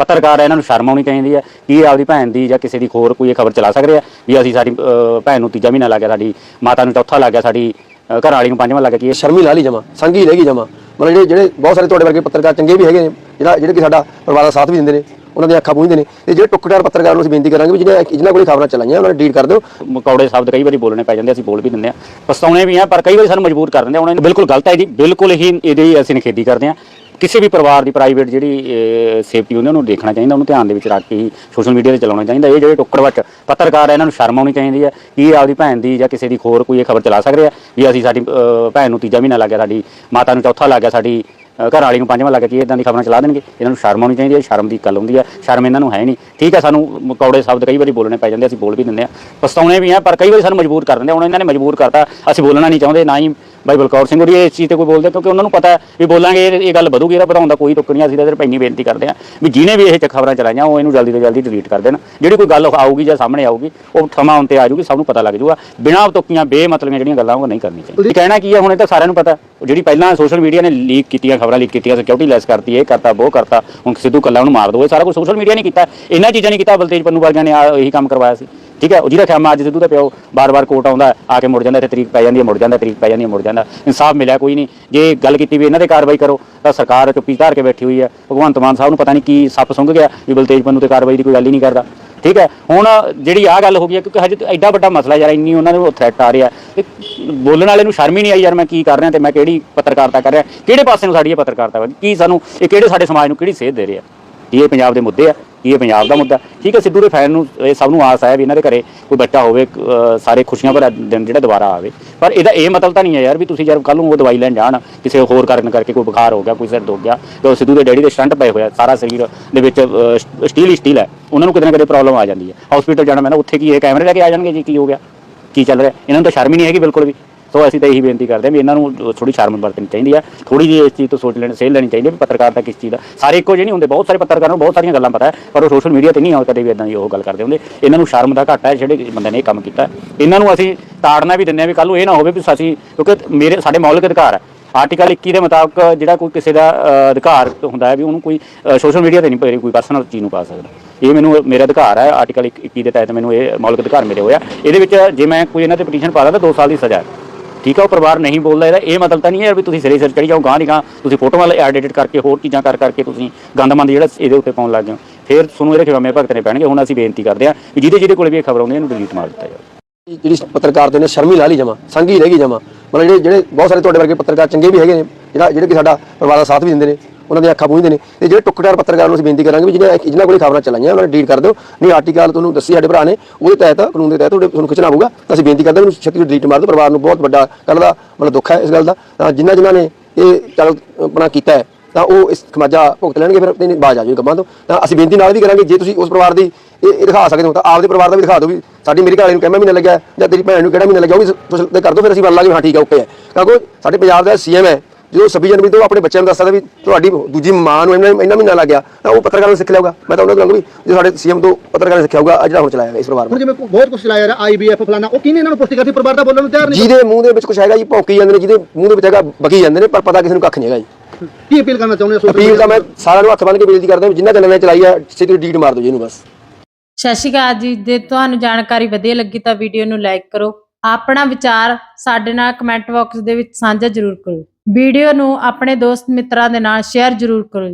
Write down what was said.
ਪੱਤਰਕਾਰ ਹੈ ਇਹਨਾਂ ਨੂੰ ਸ਼ਰਮ ਆਉਣੀ ਚਾਹੀਦੀ ਹੈ ਕਿ ਇਹ ਆਪਦੀ ਭੈਣ ਦੀ ਜਾਂ ਕਿਸੇ ਦੀ ਹੋਰ ਕੋਈ ਇਹ ਖਬਰ ਚਲਾ ਸਕਦੇ ਆ ਵੀ ਅਸੀਂ ਸਾਡੀ ਅਹ, ਭੈਣ ਨੂੰ ਤੀਜਾ ਮਹੀਨਾ ਲੱਗ ਗਿਆ ਸਾਡੀ ਮਾਤਾ ਨੂੰ ਚੌਥਾ ਲੱਗ ਗਿਆ ਸਾਡੀ ਅਹ, ਘਰ ਵਾਲੀ ਨੂੰ ਪੰਜਵਾਂ ਲੱਗ ਗਿਆ ਕੀ ਇਹ ਸ਼ਰਮੀ ਲਾ ਲਈ ਜਮਾ ਸੰਗੀ ਰਹਿ ਗਈ ਜਮਾ। ਮਤਲਬ ਜਿਹੜੇ ਜਿਹੜੇ ਬਹੁਤ ਸਾਰੇ ਤੁਹਾਡੇ ਵਰਗੇ ਪੱਤਰਕਾਰ ਚੰਗੇ ਵੀ ਹੈਗੇ ਨੇ ਜਿਹੜਾ ਜਿਹੜੇ ਕਿ ਸਾਡਾ ਪਰਿਵਾਰ ਦਾ ਸਾਥ ਵੀ ਦਿੰਦੇ ਨੇ ਉਹਨਾਂ ਦੀਆਂ ਅੱਖਾਂ ਪੂੰਝਦੇ ਨੇ ਤੇ ਜਿਹੜੇ ਟੁੱਕਟਾਰ ਪੱਤਰਕਾਰ ਨੂੰ ਅਸੀਂ ਬੇਨਤੀ ਕਰਾਂਗੇ ਵੀ ਜਿਹਨਾਂ ਜਿਹਨਾਂ ਕੋਲ ਖਬਰਾਂ ਚਲਾਈਆਂ ਉਹਨਾਂ ਨੇ ਡੀਲ ਕਰ ਦਿਓ। ਮਕੌੜੇ ਸ਼ਬਦ ਕਈ ਵਾਰੀ ਬੋਲਣੇ ਪੈ ਜਾਂਦੇ ਅਸੀਂ ਬੋਲ ਵੀ ਦਿੰਦੇ ਆ। ਪਛਤਾਉਣੇ ਵੀ ਆ ਪਰ ਕਈ ਵਾਰੀ ਸਾਨੂੰ ਮਜਬੂਰ ਕਰ ਦਿੰਦੇ ਆ ਉਹਨਾਂ ਨੇ ਬਿਲਕੁਲ ਗਲਤ ਹੈ ਜੀ ਬਿਲਕੁਲ ਹੀ ਇਹਦੀ ਅਸੀਂ ਨਿਖੇਧੀ ਕਰਦੇ ਆ। ਕਿਸੇ ਵੀ ਪਰਿਵਾਰ ਦੀ ਪ੍ਰਾਈਵੇਟ ਜਿਹੜੀ ਸੇਫਟੀ ਹੁੰਦੀ ਆ, ਉਹਨੂੰ ਦੇਖਣਾ ਚਾਹੀਦਾ ਉਹਨੂੰ ਧਿਆਨ ਦੇ ਵਿੱਚ ਰੱਖ ਕੇ ਹੀ ਸੋਸ਼ਲ ਮੀਡੀਆ ਤੇ ਚਲਾਉਣਾ ਚਾਹੀਦਾ। ਇਹ ਜਿਹੜੇ ਟੁੱਕੜਵੱਟ ਪੱਤਰਕਾਰ ਆ ਇਹਨਾਂ ਨੂੰ ਸ਼ਰਮ ਆਉਣੀ ਚਾਹੀਦੀ ਹੈ ਕਿ ਇਹ ਆਪਦੀ ਭੈਣ ਦੀ ਜਾਂ ਕਿਸੇ ਦੀ ਹੋਰ ਕੋਈ ਇਹ ਖਬਰ ਚਲਾ ਸਕਦੇ ਆ ਵੀ ਅਸੀਂ ਸਾਡੀ ਭੈਣ ਨੂੰ ਤੀਜਾ ਮਹੀਨਾ ਲੱਗ ਗਿਆ ਸਾਡੀ ਮਾਤਾ ਨੂੰ ਚੌਥਾ ਲੱਗ ਗਿਆ ਸਾਡੀ ਘਰ ਵਾਲੀ ਨੂੰ ਪੰਜਵਾਂ ਲੱਗ ਕਿ ਇਦਾਂ ਦੀ ਖਬਰਾਂ ਚਲਾ ਦੇਣਗੇ। ਇਹਨਾਂ ਨੂੰ ਸ਼ਰਮ ਆਉਣੀ ਚਾਹੀਦੀ ਹੈ ਸ਼ਰਮ ਦੀ ਗੱਲ ਹੁੰਦੀ ਹੈ ਸ਼ਰਮ ਇਹਨਾਂ ਨੂੰ ਹੈ ਨਹੀਂ। ਠੀਕ ਹੈ ਸਾਨੂੰ ਮਕੌੜੇ ਸ਼ਬਦ ਕਈ ਵਾਰੀ ਬੋਲਣੇ ਪੈ ਜਾਂਦੇ ਅਸੀਂ ਬੋਲ ਵੀ ਦਿੰਦੇ ਆ ਪਛਤਾਉਣੇ ਵੀ ਆ ਪਰ ਕਈ ਵਾਰੀ ਸਾਨੂੰ ਮਜਬੂਰ ਕਰ ਦਿੰਦੇ ਹੁਣ ਇਹਨਾਂ ਨੇ ਮਜਬੂਰ ਕਰਤਾ ਅਸੀਂ ਬੋਲਣਾ ਨਹੀਂ ਚਾਹੁੰਦੇ ਨਾ ਹੀ ਬਾਈ ਬਲਕੌਰ ਸਿੰਘ ਹੋਰੀ ਇਸ ਚੀਜ਼ ਤੇ ਕੋਈ ਬੋਲਦੇ ਕਿਉਂਕਿ ਉਹਨਾਂ ਨੂੰ ਪਤਾ ਵੀ ਬੋਲਾਂਗੇ ਇਹ ਇਹ ਗੱਲ ਵਧੂਗੀ ਇਹਦਾ ਵਧਾਉਣ ਦਾ ਕੋਈ ਤੁੱਕ ਨਹੀਂ ਅਸੀਂ ਤਾਂ ਸਿਰਫ ਇੰਨੀ ਬੇਨਤੀ ਕਰਦੇ ਆ ਵੀ ਜਿਹਨੇ ਵੀ ਇਹ ਚ ਖਬਰਾਂ ਚਲਾਈਆਂ ਉਹ ਇਹਨੂੰ ਜਲਦੀ ਤੋਂ ਜਲਦੀ ਡਿਲੀਟ ਕਰ ਦੇਣ। ਜਿਹੜੀ ਕੋਈ ਗੱਲ ਆਊਗੀ ਜਾਂ ਸਾਹਮਣੇ ਆਊਗੀ ਉਹ ਸਮਾਂ ਆਉਣ ਤੇ ਆ ਜਾਊਗੀ ਸਭ ਨੂੰ ਪਤਾ ਲੱਗ ਜਾਊਗਾ। ਬਿਨਾਂ ਤੁੱਕੀਆਂ ਬੇਮਤਲਬੀਆਂ ਜਿਹੜੀਆਂ ਗੱਲਾਂ ਉਹ ਨਹੀਂ ਕਰਨੀ ਚਾਹੀਦੀ ਕਹਿਣਾ ਕੀ ਹੈ ਹੁਣ ਇਹ ਤਾਂ ਸਾਰਿਆਂ ਨੂੰ ਪਤਾ। ਜਿਹੜੀ ਪਹਿਲਾਂ ਸੋਸ਼ਲ ਮੀਡੀਆ ਨੇ ਲੀਕ ਕੀਤੀਆਂ ਖਬਰਾਂ ਲੀਕ ਕੀਤੀਆਂ ਸਿਕਿਉਰਿਟੀ ਲੈਸ ਕਰਤੀ, ਇਹ ਕਰਤਾ, ਉਹ ਕਰਤਾ, ਹੁਣ ਸਿੱਧੂ ਕੱਲਾ ਨੂੰ ਮਾਰ ਦੋ ਇਹ ਸਾਰਾ ਕੁਝ ਸੋਸ਼ਲ ਮੀਡੀਆ ਨੇ ਕੀਤਾ। ਇਹਨਾਂ ਚੀਜ਼ਾਂ ਨਹੀਂ ਕੀਤਾ ਬਲਤੇਜ ਪੰਨੂ ਵਰਗਿਆਂ ਨੇ ਇਹੀ ਕੰਮ ਕਰਵਾਇਆ ਸੀ। ਠੀਕ ਹੈ, ਉਹ ਜਿਹਦਾ ਖਿਆਮਾ ਅੱਜ ਸਿੱਧੂ ਦਾ ਪਿਓ ਬਾਰ-ਬਾਰ ਕੋਰਟ ਆਉਂਦਾ, ਆ ਕੇ ਮੁੜ ਜਾਂਦਾ, ਇੱਥੇ ਤਰੀਕ ਪੈ ਜਾਂਦੀ ਹੈ, ਮੁੜ ਜਾਂਦਾ, ਤਰੀਕ ਪੈ ਜਾਂਦੀ ਹੈ, ਮੁੜ ਜਾਂਦਾ। ਇਨਸਾਫ ਮਿਲਿਆ ਕੋਈ ਨਹੀਂ। ਜੇ ਗੱਲ ਕੀਤੀ ਵੀ ਇਹਨਾਂ ਦੇ ਕਾਰਵਾਈ ਕਰੋ, ਤਾਂ ਸਰਕਾਰ ਚੁੱਪੀ ਧਾਰ ਕੇ ਬੈਠੀ ਹੋਈ ਹੈ। ਭਗਵੰਤ ਮਾਨ ਸਾਹਿਬ ਨੂੰ ਪਤਾ ਨਹੀਂ ਕੀ ਸੱਪ ਸੁੰਘ ਗਿਆ, ਵੀ ਬਲਤੇਜ ਪੰਨੂ ਤੇ ਕਾਰਵਾਈ ਦੀ ਕੋਈ ਗੱਲ ਹੀ ਨਹੀਂ ਕਰਦਾ। ਠੀਕ ਹੈ? ਹੁਣ ਜਿਹੜੀ ਆ ਗੱਲ ਹੋ ਗਈ ਹੈ, ਕਿਉਂਕਿ ਹਜੇ ਤਾਂ ਐਡਾ ਵੱਡਾ ਮਸਲਾ ਯਾਰ, ਇੰਨੀ ਉਹਨਾਂ ਨੂੰ ਥ੍ਰੈਟ ਆ ਰਿਹਾ ਤੇ ਬੋਲਣ ਵਾਲੇ ਨੂੰ ਸ਼ਰਮ ਹੀ ਨਹੀਂ ਆਈ, ਯਾਰ ਮੈਂ ਕੀ ਕਰ ਰਿਹਾ ਤੇ ਮੈਂ ਕਿਹੜੀ ਪੱਤਰਕਾਰਤਾ ਕਰ ਰਿਹਾ? ਕਿਹੜੇ ਪਾਸੇ ਨੂੰ ਸਾਡੀ ਇਹ ਪੱਤਰਕਾਰਤਾ ਕੀ ਸਾਨੂੰ, ਇਹ ਕਿਹੜੇ ਸਾਡੇ ਸਮਾਜ ਨੂੰ ਕਿਹੜੀ ਸੇਧ ਦੇ ਰਿਹਾ? ਕੀ ਇਹ ਪੰਜਾਬ ਦੇ ਮੁੱਦੇ ਆ ਕੀ ਇਹ ਪੰਜਾਬ ਦਾ ਮੁੱਦਾ। ਠੀਕ ਹੈ, ਸਿੱਧੂ ਦੇ ਫੈਨ ਨੂੰ, ਇਹ ਸਭ ਨੂੰ ਆਸ ਹੈ ਵੀ ਇਹਨਾਂ ਦੇ ਘਰੇ ਕੋਈ ਬੱਚਾ ਹੋਵੇ ਸਾਰੇ ਖੁਸ਼ੀਆਂ ਭਰਿਆ ਦਿਨ ਜਿਹੜਾ ਦੁਬਾਰਾ ਆਵੇ। ਪਰ ਇਹਦਾ ਇਹ ਮਤਲਬ ਤਾਂ ਨਹੀਂ ਹੈ ਯਾਰ ਵੀ ਤੁਸੀਂ ਜਦ ਕੱਲ ਨੂੰ ਉਹ ਦਵਾਈ ਲੈਣ ਜਾਣ, ਕਿਸੇ ਹੋਰ ਕਾਰਨ ਕਰਕੇ ਕੋਈ ਬੁਖਾਰ ਹੋ ਗਿਆ, ਕੋਈ ਸਿਰ ਦੁੱਖ ਗਿਆ ਤੇ ਸਿੱਧੂ ਦੇ ਡੈਡੀ ਦੇ ਸਟੰਟ ਪਏ ਹੋਇਆ ਸਾਰਾ ਸਰੀਰ ਦੇ ਵਿੱਚ ਸਟੀਲ ਹੀ ਸਟੀਲ ਹੈ, ਉਹਨਾਂ ਨੂੰ ਕਿਤੇ ਨਾ ਕਿਤੇ ਪ੍ਰੋਬਲਮ ਆ ਜਾਂਦੀ ਹੈ। ਹਸਪੀਟਲ ਜਾਣਾ, ਮੈਂ ਨਾ ਉੱਥੇ ਕੀ ਇਹ ਕੈਮਰੇ ਲੈ ਕੇ ਆ ਜਾਣਗੇ ਜੀ, ਕੀ ਹੋ ਗਿਆ, ਕੀ ਚੱਲ ਰਿਹਾ? ਇਹਨਾਂ ਨੂੰ ਤਾਂ ਸ਼ਰਮ ਹੀ ਨਹੀਂ ਹੈਗੀ ਬਿਲਕੁਲ ਵੀ। ਸੋ ਅਸੀਂ ਤਾਂ ਇਹੀ ਬੇਨਤੀ ਕਰਦੇ ਹਾਂ ਵੀ ਇਹਨਾਂ ਨੂੰ ਥੋੜੀ ਸ਼ਰਮ ਵਰਤਣੀ ਚਾਹੀਦੀ ਆ। ਥੋੜੀ ਜਿਹੀ ਇਸ ਚੀਜ਼ ਤੋਂ ਸੋਚ ਲੈਣ ਸੇਲ ਲੈਣੀ ਚਾਹੀਦੀ ਹੈ ਵੀ ਪੱਤਰਕਾਰਤਾ ਕਿਸ ਚੀਜ਼ ਦਾ ਸਾਰੇ ਇੱਕੋ ਜਿਹੇ ਨਹੀਂ ਹੁੰਦੇ, ਬਹੁਤ ਸਾਰੇ ਪੱਤਰਕਾਰ ਨੂੰ ਬਹੁਤ ਸਾਰੀਆਂ ਗੱਲਾਂ ਪਤਾ ਹੈ, ਪਰ ਉਹ ਸੋਸ਼ਲ ਮੀਡੀਆ ਤੇ ਨਹੀਂ ਆ ਕਦੇ ਵੀ ਇਦਾਂ ਦੀ ਉਹ ਗੱਲ ਕਰਦੇ ਹੁੰਦੇ। ਇਹਨਾਂ ਨੂੰ ਸ਼ਰਮ ਦਾ ਘਾਟਾ ਹੈ, ਜਿਹੜੇ ਬੰਦੇ ਨੇ ਇਹ ਕੰਮ ਕੀਤਾ ਇਹਨਾਂ ਨੂੰ ਅਸੀਂ ਤਾੜਨਾ ਵੀ ਦਿੰਦੇ ਆ ਵੀ ਕੱਲ ਨੂੰ ਇਹ ਨਾ ਹੋਵੇ ਵੀ ਅਸੀਂ, ਕਿਉਂਕਿ ਮੇਰੇ, ਸਾਡੇ ਮੌਲਿਕ ਅਧਿਕਾਰ ਹੈ। ਆਰਟੀਕਲ 21 ਦੇ ਮੁਤਾਬਕ ਜਿਹੜਾ ਕੋਈ ਕਿਸੇ ਦਾ ਅਧਿਕਾਰ ਹੁੰਦਾ ਹੈ ਵੀ ਉਹਨੂੰ ਕੋਈ ਸੋਸ਼ਲ ਮੀਡੀਆ ਤੇ ਨਹੀਂ ਕੋਈ- ਕੋਈ ਪਰਸਨਲ ਚੀਜ਼ ਨੂੰ ਪਾ ਸਕਦਾ। ਇਹ ਮੈਨੂੰ, ਮੇਰਾ ਅਧਿਕਾਰ ਹੈ ਆਰਟੀਕਲ 21 ਦੇ ਤਹਿਤ ਮੈਨੂੰ ਇਹ ਮੌਲਿਕ ਅਧਿਕਾਰ ਮਿਲੇ ਹੋਇਆ ਇਹਦੇ ਵਿੱਚ ਜੇ ਮੈਂ ਕੋਈ ਇਹਨਾਂ ਤੇ ਪਟੀਸ਼ਨ ਪਾ ਦਾਂ ਤਾਂ 2 ਸਾਲ ਦੀ ਸਜ਼ਾ ਹੈ। ਠੀਕ ਆ, ਉਹ ਪਰਿਵਾਰ ਨਹੀਂ ਬੋਲਦਾ ਇਹਦਾ। ਇਹ ਮਤਲਬ ਤਾਂ ਨਹੀਂ ਹੈ ਵੀ ਤੁਸੀਂ ਸਿਰੇ ਸਿਰ ਚੜੀ ਜਾਓ ਗਾਂ ਦੀ ਗਾਂ ਤੁਸੀਂ ਫੋਟੋਆਂ ਐਡਿਟ ਕਰਕੇ ਹੋਰ ਚੀਜ਼ਾਂ ਕਰ ਕਰਕੇ ਤੁਸੀਂ ਗੰਦਮੰਦ ਜਿਹੜਾ ਇਹਦੇ ਉੱਤੇ ਪਾਉਣ ਲੱਗ ਗਏ ਫਿਰ ਤੁਹਾਨੂੰ ਇਹਦੇ ਖਿਲਾਫ ਭਗਤ ਨੇ ਪੈਣਗੇ। ਹੁਣ ਅਸੀਂ ਬੇਨਤੀ ਕਰਦੇ ਹਾਂ ਵੀ ਜਿਹਦੇ ਜਿਹਦੇ ਕੋਲ ਵੀ ਇਹ ਖਬਰ ਆਉਂਦੀ ਹੈ, ਇਹਨੂੰ ਡਿਲੀਟ ਮਾਰ ਦਿੱਤਾ ਜਾਵੇ। ਜਿਹੜੀ ਪੱਤਰਕਾਰ ਦੇ ਨੇ, ਸ਼ਰਮੀ ਲਾ ਲਈ ਜਮਾ। ਸੰਗੀ ਰਹਿ ਗਈ ਜਮਾ। ਮਤਲਬ ਜਿਹੜੇ ਜਿਹੜੇ ਬਹੁਤ ਸਾਰੇ ਤੁਹਾਡੇ ਵਰਗੇ ਪੱਤਰਕਾਰ ਚੰਗੇ ਵੀ ਹੈਗੇ ਨੇ, ਜਿਹੜਾ ਜਿਹੜੇ ਕਿ ਸਾਡਾ ਪਰਿਵਾਰ ਦਾ ਸਾਥ ਵੀ ਦਿੰਦੇ ਨੇ। ਉਹਨਾਂ ਦੀਆਂ ਅੱਖਾਂ ਪੂੰਝਦੇ ਨੇ। ਤੇ ਜਿਹੜੇ ਟੁੱਕਟਾਰ ਪੱਤਰਕਾਰ ਨੂੰ ਅਸੀਂ ਬੇਨਤੀ ਕਰਾਂਗੇ ਵੀ ਜਿਹਨਾਂ ਜਿਨ੍ਹਾਂ ਕੋਲ ਖਬਰਾਂ ਚਲਾਈਆਂ ਉਹਨਾਂ ਨੂੰ ਡਿਲੀਟ ਕਰ ਦਿਓ। ਨਹੀਂ ਆਰਟੀਕਲ ਤੁਹਾਨੂੰ ਦੱਸੀ ਸਾਡੇ ਭਰਾ ਨੇ, ਉਹਦੇ ਤਹਿਤ, ਕਾਨੂੰਨ ਦੇ ਤਹਿਤ ਤੁਹਾਡੇ ਤੁਹਾਨੂੰ ਖਿੱਚਣਾ ਪਊਗਾ। ਤਾਂ ਅਸੀਂ ਬੇਨਤੀ ਕਰਦੇ ਹਾਂ ਉਹਨੂੰ ਛੇਤੀ ਡਿਲੀਟ ਮਾਰ ਦਿਓ। ਪਰਿਵਾਰ ਨੂੰ ਬਹੁਤ ਵੱਡਾ ਕੱਲ ਦਾ ਮਤਲਬ ਦੁੱਖ ਹੈ ਇਸ ਗੱਲ ਦਾ। ਤਾਂ ਜਿਨ੍ਹਾਂ ਜਿਨ੍ਹਾਂ ਨੇ ਇਹ ਚੱਲ ਆਪਣਾ ਕੀਤਾ ਹੈ, ਤਾਂ ਉਹ ਇਸ ਖਮਾਜਾ ਭੁਗਤ ਲੈਣਗੇ, ਫਿਰ ਨਹੀਂ ਬਾਜ ਆ ਜਾਊਗੀ ਕੰਮਾਂ ਤੋਂ। ਤਾਂ ਅਸੀਂ ਬੇਨਤੀ ਨਾਲ ਵੀ ਕਰਾਂਗੇ, ਜੇ ਤੁਸੀਂ ਉਸ ਪਰਿਵਾਰ ਦੀ ਇਹ ਦਿਖਾ ਸਕਦੇ ਹੋ, ਤਾਂ ਆਪਦੇ ਪਰਿਵਾਰ ਦਾ ਵੀ ਦਿਖਾ ਦਿਓ ਵੀ ਸਾਡੀ ਮੇਰੀ ਘਰ ਨੂੰ ਕਿੰਨਾ ਮਹੀਨਾ ਲੱਗਿਆ ਜਾਂ ਤੇਰੀ ਭੈਣ ਨੂੰ ਕਿਹੜਾ ਮਹੀਨਾ ਲੱਗਿਆ, ਉਹ ਵੀ ਤੁਸੀਂ ਤੇ ਕਰ ਦਿਓ, ਫਿਰ ਅਸੀਂ ਮੰਨ ਲਾਂਗੇ ਹਾਂ, ਠੀਕ ਹੈ, ਓਕੇ ਹੈ। ਕਿਉਂਕਿ ਸਾਡੇ ਪੰਜਾਬ ਦਾ ਸੀਐਮ ਹੈ ਜਦੋਂ 26 ਜਨਵਰੀ ਤੋਂ ਆਪਣੇ ਬੱਚਿਆਂ ਨੂੰ ਦੱਸ ਸਕਦਾ ਵੀ ਤੁਹਾਡੀ ਦੂਜੀ ਮਾਂ ਨੂੰ ਇੰਨਾ ਇੰਨਾ ਮਹੀਨਾ ਲੱਗ ਗਿਆ ਤਾਂ ਉਹ ਪੱਤਰਕਾਰਾਂ ਨੂੰ ਸਿੱਖ ਲਿਆਊਗਾ ਮੈਂ ਤਾਂ ਉਹਨਾਂ ਨੂੰ ਕਹਾਂਗਾ ਵੀ ਜੇ ਸਾਡੇ ਸੀਐਮ ਤੋਂ ਪੱਤਰਕਾਰਾਂ ਨੇ ਸਿੱਖਿਆ ਹੋਊਗਾ ਅੱਜ ਜਿਹੜਾ ਹੁਣ ਚਲਾਇਆ ਗਿਆ ਇਸ ਪਰਿਵਾਰ ਨੂੰ। ਜਿਵੇਂ ਬਹੁਤ ਕੁਝ ਚਲਾਇਆ ਰਿਹਾ ਆਈਬੀਐਫ ਫਲਾਣਾ ਉਹ ਕਿਹਨੇ ਇਹਨਾਂ ਨੂੰ ਪੁਸ਼ਟੀ ਕਰਤੀ? ਪਰਿਵਾਰ ਦਾ ਬੋਲਣ ਨੂੰ ਤਿਆਰ ਨਹੀਂ। ਜਿਹਦੇ ਮੂੰਹ ਦੇ ਵਿੱਚ ਕੁਝ ਹੈਗਾ ਜੀ ਭੌਂਕੀ ਜਾਂਦੇ ਨੇ ਜਿਹਦੇ ਮੂੰਹ ਦੇ ਵਿੱਚ ਹੈਗਾ ਬਕੀ ਜਾਂਦੇ ਨੇ ਪਰ ਪਤਾ ਕਿਸੇ ਨੂੰ ਕੱਖ ਨਹੀਂ ਹੈਗਾ ਜੀ। ਕੀ ਅਪੀਲ ਕਰਨਾ ਚਾਹੁੰਦੇ ਹੋ ਅਪੀਲ ਤਾਂ ਮੈਂ ਸਾਰਿਆਂ ਨੂੰ ਹੱਥ ਬੰਨ੍ਹ ਕੇ ਬੇਨਤੀ ਕਰਦਾ ਵੀ ਜਿੰਨਾ ਚੈਨਲ ਨੇ ਚਲਾਈ ਸਿੱਧੀ ਡੀਟ ਮਾਰ ਦਿਓ ਜੀ ਇਹਨੂੰ ਬਸ। ਸਤਿ ਸ਼੍ਰੀ ਅਕਾਲ ਜੀ ਜੇ ਤੁਹਾਨੂੰ ਜਾਣਕਾਰੀ ਵਧੀਆ ਲੱਗੀ ਤਾਂ ਵੀਡੀਓ ਨੂੰ ਲਾਈਕ ਕਰੋ। ਆਪਣਾ ਵਿਚਾਰ ਸਾਡੇ ਨਾਲ ਕਮੈਂਟ ਬਾਕਸ ਦੇ ਵਿੱਚ ਸਾਂਝਾ ਜ਼ਰੂਰ ਕਰੋ। ਵੀਡੀਓ ਨੂੰ ਆਪਣੇ ਦੋਸਤ ਮਿੱਤਰਾਂ ਦੇ ਨਾਲ ਸ਼ੇਅਰ ਜ਼ਰੂਰ ਕਰੋ